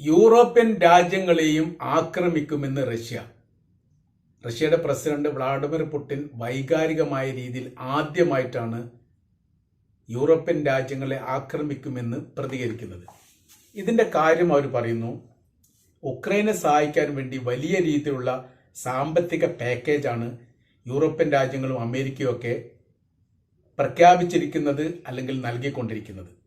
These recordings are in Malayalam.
യൂറോപ്യൻ രാജ്യങ്ങളെയും ആക്രമിക്കുമെന്ന് റഷ്യ. റഷ്യയുടെ പ്രസിഡന്റ് വ്ളാഡിമിർ പുടിൻ വൈകാരികമായ രീതിയിൽ ആദ്യമായിട്ടാണ് യൂറോപ്യൻ രാജ്യങ്ങളെ ആക്രമിക്കുമെന്ന് പ്രതികരിക്കുന്നത്. ഇതിന്റെ കാര്യം അവർ പറയുന്നു ഉക്രൈനെ സഹായിക്കാൻ വേണ്ടി വലിയ രീതിയിലുള്ള സാമ്പത്തിക പാക്കേജാണ് യൂറോപ്യൻ രാജ്യങ്ങളും അമേരിക്കയും ഒക്കെ പ്രഖ്യാപിച്ചിരിക്കുന്നത് അല്ലെങ്കിൽ നൽകിക്കൊണ്ടിരിക്കുന്നത്.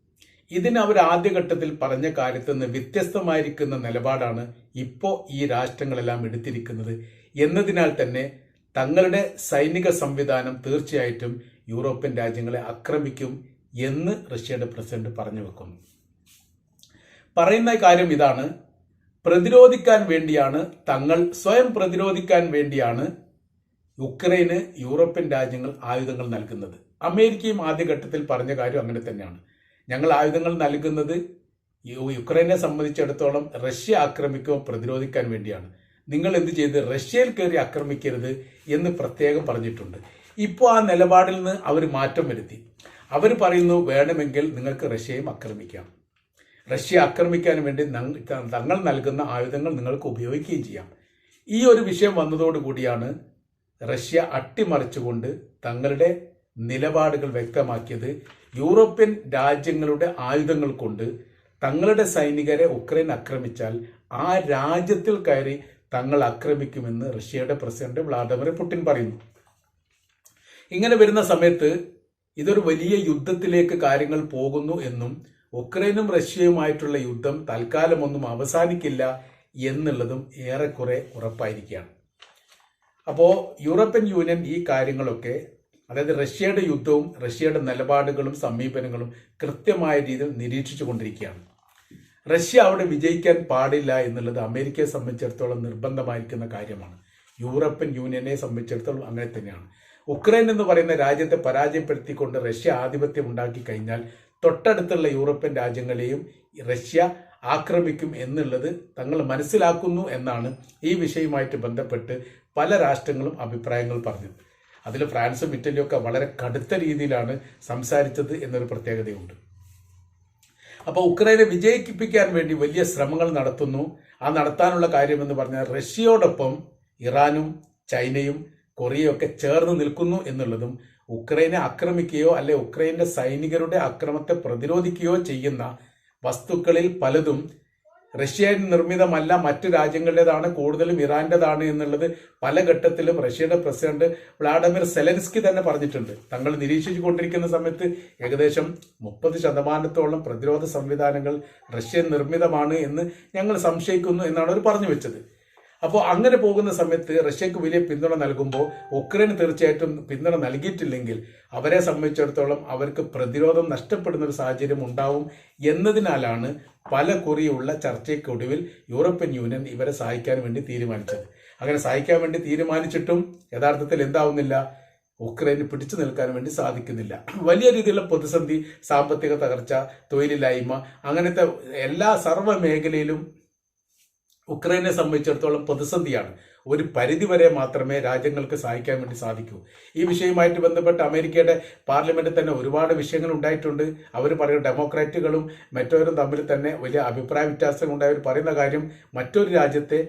ഇതിന് അവർ ആദ്യഘട്ടത്തിൽ പറഞ്ഞ കാര്യത്തിൽ നിന്ന് വ്യത്യസ്തമായിരിക്കുന്ന നിലപാടാണ് ഇപ്പോൾ ഈ രാഷ്ട്രങ്ങളെല്ലാം എടുത്തിരിക്കുന്നത്. എന്നതിനാൽ തന്നെ തങ്ങളുടെ സൈനിക സംവിധാനം തീർച്ചയായിട്ടും യൂറോപ്യൻ രാജ്യങ്ങളെ ആക്രമിക്കും എന്ന് റഷ്യയുടെ പ്രസിഡന്റ് പറഞ്ഞു വെക്കുന്നു. പറയുന്ന കാര്യം ഇതാണ്. പ്രതിരോധിക്കാൻ വേണ്ടിയാണ് തങ്ങൾ സ്വയം പ്രതിരോധിക്കാൻ വേണ്ടിയാണ് യുക്രൈന് യൂറോപ്യൻ രാജ്യങ്ങൾ ആയുധങ്ങൾ നൽകുന്നത്. അമേരിക്കയും ആദ്യഘട്ടത്തിൽ പറഞ്ഞ കാര്യം അങ്ങനെ തന്നെയാണ്. ഞങ്ങൾ ആയുധങ്ങൾ നൽകുന്നത് യുക്രൈനെ സംബന്ധിച്ചിടത്തോളം റഷ്യ ആക്രമിക്കുകയോ പ്രതിരോധിക്കാൻ വേണ്ടിയാണ്. നിങ്ങൾ എന്ത് ചെയ്ത്? റഷ്യയിൽ കയറി ആക്രമിക്കരുത് എന്ന് പ്രത്യേകം പറഞ്ഞിട്ടുണ്ട്. ഇപ്പോൾ ആ നിലപാടിൽ നിന്ന് അവർ മാറ്റം വരുത്തി. അവർ പറയുന്നു വേണമെങ്കിൽ നിങ്ങൾക്ക് റഷ്യയും ആക്രമിക്കാം. റഷ്യ ആക്രമിക്കാൻ വേണ്ടി തങ്ങൾ നൽകുന്ന ആയുധങ്ങൾ നിങ്ങൾക്ക് ഉപയോഗിക്കുകയും ചെയ്യാം. ഈ ഒരു വിഷയം വന്നതോടുകൂടിയാണ് റഷ്യ അട്ടിമറിച്ചുകൊണ്ട് തങ്ങളുടെ നിലപാടുകൾ വ്യക്തമാക്കിയത് യൂറോപ്യൻ രാജ്യങ്ങളുടെ ആയുധങ്ങൾ കൊണ്ട് തങ്ങളുടെ സൈനികരെ ഉക്രൈൻ ആക്രമിച്ചാൽ ആ രാജ്യത്തിൽ കയറി തങ്ങൾ ആക്രമിക്കുമെന്ന് റഷ്യയുടെ പ്രസിഡന്റ് വ്ളാഡിമിർ പുടിൻ പറയുന്നു. ഇങ്ങനെ വരുന്ന സമയത്ത് ഇതൊരു വലിയ യുദ്ധത്തിലേക്ക് കാര്യങ്ങൾ പോകുന്നു എന്നും ഉക്രൈനും റഷ്യയുമായിട്ടുള്ള യുദ്ധം തൽക്കാലമൊന്നും അവസാനിക്കില്ല എന്നുള്ളതും ഏറെക്കുറെ ഉറപ്പായിരിക്കുകയാണ്. അപ്പോൾ യൂറോപ്യൻ യൂണിയൻ ഈ കാര്യങ്ങളൊക്കെ അതായത് റഷ്യയുടെ യുദ്ധവും റഷ്യയുടെ നിലപാടുകളും സമീപനങ്ങളും കൃത്യമായ രീതിയിൽ നിരീക്ഷിച്ചു കൊണ്ടിരിക്കുകയാണ് റഷ്യ അവിടെ വിജയിക്കാൻ പാടില്ല എന്നുള്ളത് അമേരിക്കയെ സംബന്ധിച്ചിടത്തോളം നിർബന്ധമായിരിക്കുന്ന കാര്യമാണ്. യൂറോപ്യൻ യൂണിയനെ സംബന്ധിച്ചിടത്തോളം അങ്ങനെ തന്നെയാണ്. ഉക്രൈൻ എന്ന് പറയുന്ന രാജ്യത്തെ പരാജയപ്പെടുത്തിക്കൊണ്ട് റഷ്യ ആധിപത്യം ഉണ്ടാക്കി കഴിഞ്ഞാൽ തൊട്ടടുത്തുള്ള യൂറോപ്യൻ രാജ്യങ്ങളെയും റഷ്യ ആക്രമിക്കും എന്നുള്ളത് തങ്ങൾ മനസ്സിലാക്കുന്നു എന്നാണ് ഈ വിഷയവുമായിട്ട് ബന്ധപ്പെട്ട് പല രാഷ്ട്രങ്ങളും അഭിപ്രായങ്ങൾ പറഞ്ഞത്. അതിൽ ഫ്രാൻസും ഇറ്റലിയും ഒക്കെ വളരെ കടുത്ത രീതിയിലാണ് സംസാരിച്ചത് എന്നൊരു പ്രത്യേകതയുണ്ട്. അപ്പോൾ ഉക്രൈനെ വിജയിപ്പിക്കാൻ വേണ്ടി വലിയ ശ്രമങ്ങൾ നടത്തുന്നു. ആ നടത്താനുള്ള കാര്യമെന്ന് പറഞ്ഞാൽ റഷ്യയോടൊപ്പം ഇറാനും ചൈനയും കൊറിയയൊക്കെ ചേർന്ന് നിൽക്കുന്നു എന്നുള്ളതും ഉക്രൈനെ ആക്രമിക്കുകയോ അല്ലെ ഉക്രൈന്റെ സൈനികരുടെ അക്രമത്തെ പ്രതിരോധിക്കുകയോ ചെയ്യുന്ന വസ്തുക്കളിൽ പലതും റഷ്യൻ നിർമ്മിതമല്ല മറ്റു രാജ്യങ്ങളുടേതാണ് കൂടുതലും ഇറാന്റേതാണ് എന്നുള്ളത് പല ഘട്ടത്തിലും റഷ്യയുടെ പ്രസിഡന്റ് വ്ളാഡിമിർ സെലൻസ്കി തന്നെ പറഞ്ഞിട്ടുണ്ട്. തങ്ങൾ നിരീക്ഷിച്ചു കൊണ്ടിരിക്കുന്ന സമയത്ത് ഏകദേശം മുപ്പത് ശതമാനത്തോളം പ്രതിരോധ സംവിധാനങ്ങൾ റഷ്യൻ നിർമ്മിതമാണ് എന്ന് ഞങ്ങൾ സംശയിക്കുന്നു എന്നാണ് അവർ പറഞ്ഞു വെച്ചത്. അപ്പോൾ അങ്ങനെ പോകുന്ന സമയത്ത് റഷ്യക്ക് വലിയ പിന്തുണ നൽകുമ്പോൾ ഉക്രൈന് തീർച്ചയായിട്ടും പിന്തുണ നൽകിയിട്ടില്ലെങ്കിൽ അവരെ സംബന്ധിച്ചിടത്തോളം അവർക്ക് പ്രതിരോധം നഷ്ടപ്പെടുന്ന ഒരു സാഹചര്യം ഉണ്ടാവും എന്നതിനാലാണ് പല കുറിയുള്ള ചർച്ചയ്ക്കൊടുവിൽ യൂറോപ്യൻ യൂണിയൻ ഇവരെ സഹായിക്കാൻ വേണ്ടി തീരുമാനിച്ചത്. അങ്ങനെ സഹായിക്കാൻ വേണ്ടി തീരുമാനിച്ചിട്ടും യഥാർത്ഥത്തിൽ എന്താവുന്നില്ല? ഉക്രൈന് പിടിച്ചു നിൽക്കാൻ വേണ്ടി സാധിക്കുന്നില്ല. വലിയ രീതിയിലുള്ള പ്രതിസന്ധി സാമ്പത്തിക തകർച്ച തൊഴിലില്ലായ്മ അങ്ങനത്തെ എല്ലാ സർവ മേഖലയിലും ഉക്രൈനെ സംബന്ധിച്ചിടത്തോളം പ്രതിസന്ധിയാണ്. ഒരു പരിധിവരെ മാത്രമേ രാജ്യങ്ങൾക്ക് സഹായിക്കാൻ വേണ്ടി സാധിക്കൂ. ഈ വിഷയവുമായിട്ട് ബന്ധപ്പെട്ട് അമേരിക്കയുടെ പാർലമെന്റിൽ തന്നെ ഒരുപാട് വിഷയങ്ങൾ ഉണ്ടായിട്ടുണ്ട്. അവർ പറയുന്ന ഡെമോക്രാറ്റുകളും മറ്റവരും തമ്മിൽ തന്നെ വലിയ അഭിപ്രായ വ്യത്യാസങ്ങൾ ഉണ്ടായവർ പറയുന്ന കാര്യം മറ്റൊരു രാജ്യത്തെ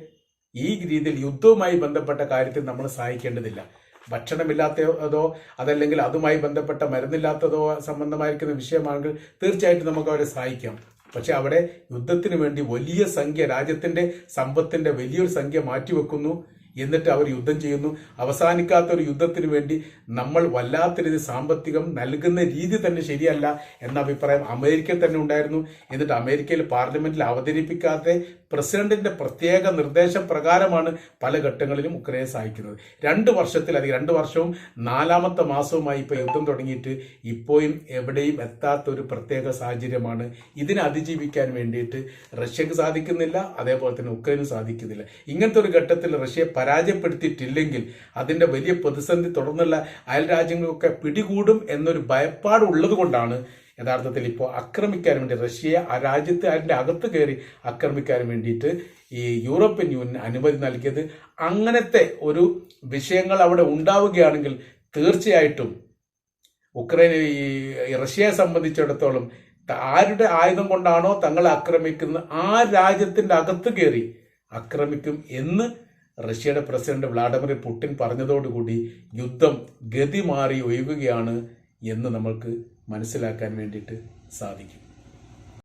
ഈ രീതിയിൽ യുദ്ധവുമായി ബന്ധപ്പെട്ട കാര്യത്തിൽ നമ്മൾ സഹായിക്കേണ്ടതില്ല. ഭക്ഷണമില്ലാത്തതോ അതല്ലെങ്കിൽ അതുമായി ബന്ധപ്പെട്ട മരുന്നില്ലാത്തതോ സംബന്ധമായിരിക്കുന്ന വിഷയമാണെങ്കിൽ തീർച്ചയായിട്ടും നമുക്ക് അവരെ സഹായിക്കാം. പക്ഷെ അവിടെ യുദ്ധത്തിന് വേണ്ടി വലിയ സംഖ്യ രാജ്യത്തിന്റെ സമ്പത്തിന്റെ വലിയൊരു സംഖ്യ മാറ്റിവെക്കുന്നു. എന്നിട്ട് അവർ യുദ്ധം ചെയ്യുന്നു. അവസാനിക്കാത്ത ഒരു യുദ്ധത്തിന് വേണ്ടി നമ്മൾ വല്ലാത്ത രീതി സാമ്പത്തികം നൽകുന്ന രീതി തന്നെ ശരിയല്ല എന്ന അഭിപ്രായം അമേരിക്കയിൽ തന്നെ ഉണ്ടായിരുന്നു. എന്നിട്ട് അമേരിക്കയിൽ പാർലമെന്റിൽ അവതരിപ്പിക്കാതെ പ്രസിഡന്റിന്റെ പ്രത്യേക നിർദ്ദേശപ്രകാരമാണ് പല ഘട്ടങ്ങളിലും ഉക്രൈനെ സഹായിക്കുന്നത്. രണ്ട് വർഷത്തിലധികം രണ്ട് വർഷവും നാലാമത്തെ മാസവുമായി ഇപ്പോൾ യുദ്ധം തുടങ്ങിയിട്ട് ഇപ്പോഴും എവിടെയും എത്താത്ത ഒരു പ്രത്യേക സാഹചര്യമാണ്. ഇതിനെ അതിജീവിക്കാൻ വേണ്ടിയിട്ട് റഷ്യക്ക് സാധിക്കുന്നില്ല അതേപോലെ തന്നെ ഉക്രൈനും സാധിക്കുന്നില്ല. ഇങ്ങനത്തെ ഒരു ഘട്ടത്തിൽ റഷ്യയെ പരാജയപ്പെടുത്തിയിട്ടില്ലെങ്കിൽ അതിന്റെ വലിയ പ്രതിസന്ധി തുടർന്നുള്ള അയൽ രാജ്യങ്ങളൊക്കെ പിടികൂടും എന്നൊരു ഭയപ്പാടുള്ളത് കൊണ്ടാണ് യഥാർത്ഥത്തിൽ ഇപ്പോൾ ആക്രമിക്കാൻ വേണ്ടി റഷ്യയെ ആ രാജ്യത്ത് അതിന്റെ അകത്ത് കയറി ആക്രമിക്കാൻ വേണ്ടിയിട്ട് ഈ യൂറോപ്യൻ യൂണിയൻ അനുമതി നൽകിയത്. അങ്ങനത്തെ ഒരു വിഷയങ്ങൾ അവിടെ ഉണ്ടാവുകയാണെങ്കിൽ തീർച്ചയായിട്ടും ഉക്രൈൻ ഈ റഷ്യയെ സംബന്ധിച്ചിടത്തോളം ആരുടെ ആയുധം കൊണ്ടാണോ തങ്ങളെ ആക്രമിക്കുന്നത് ആ രാജ്യത്തിന്റെ അകത്ത് കയറി ആക്രമിക്കും എന്ന് റഷ്യയുടെ പ്രസിഡന്റ് വ്ളാഡിമിർ പുടിൻ പറഞ്ഞതോടുകൂടി യുദ്ധം ഗതി മാറി ഒഴുകുകയാണ് എന്ന് നമ്മൾക്ക് മനസ്സിലാക്കാൻ വേണ്ടിയിട്ട് സാധിക്കും.